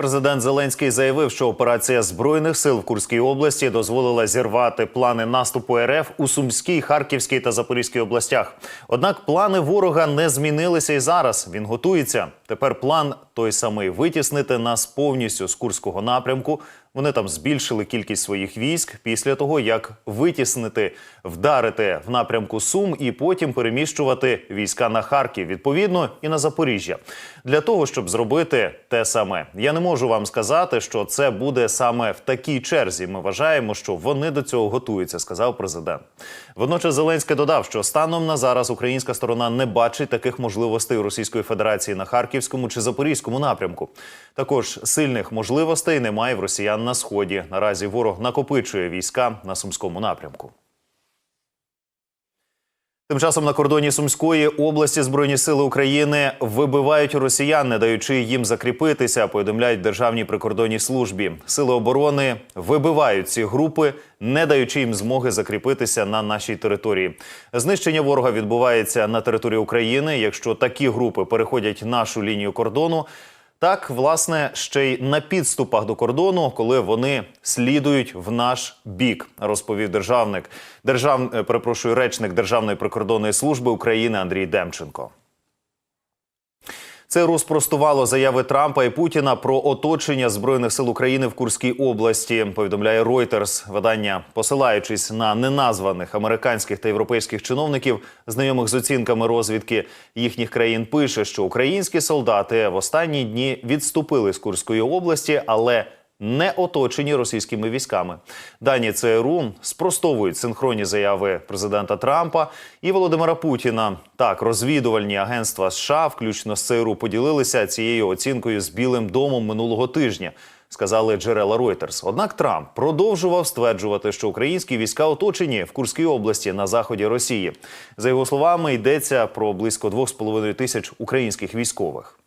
Президент Зеленський заявив, що операція збройних сил в Курській області дозволила зірвати плани наступу РФ у Сумській, Харківській та Запорізькій областях. Однак плани ворога не змінилися і зараз. Він готується. Тепер план той самий витіснити нас повністю з курського напрямку. Вони там збільшили кількість своїх військ після того, як витіснити, вдарити в напрямку Сум і потім переміщувати війська на Харків, відповідно, і на Запоріжжя. Для того щоб зробити те саме, я не можу вам сказати, що це буде саме в такій черзі. Ми вважаємо, що вони до цього готуються, сказав президент. Водночас Зеленський додав, що станом на зараз українська сторона не бачить таких можливостей Російської Федерації на Харківському чи Запорізькому напрямку. Також сильних можливостей немає в росіян на сході. Наразі ворог накопичує війська на сумському напрямку. Тим часом на кордоні Сумської області Збройні сили України вибивають росіян, не даючи їм закріпитися. Повідомляють державній прикордонній службі. Сили оборони вибивають ці групи, не даючи їм змоги закріпитися на нашій території. Знищення ворога відбувається на території України. Якщо такі групи переходять нашу лінію кордону. Так, власне, ще й на підступах до кордону, коли вони слідують в наш бік, розповів державник, держав, е, перепрошую, речник Державної прикордонної служби України Андрій Демченко. ЦРУ розпростувало заяви Трампа і Путіна про оточення збройних сил України в Курській області. Повідомляє Reuters. Видання, посилаючись на неназваних американських та європейських чиновників, знайомих з оцінками розвідки їхніх країн, пише, що українські солдати в останні дні відступили з Курської області, але не оточені російськими військами. Дані ЦРУ спростовують синхронні заяви президента Трампа і Володимира Путіна. Так, розвідувальні агентства США, включно з ЦРУ, поділилися цією оцінкою з Білим домом минулого тижня. Сказали джерела Reuters. Однак Трамп продовжував стверджувати, що українські війська оточені в Курській області на заході Росії. За його словами, йдеться про близько 2,5 тисяч українських військових.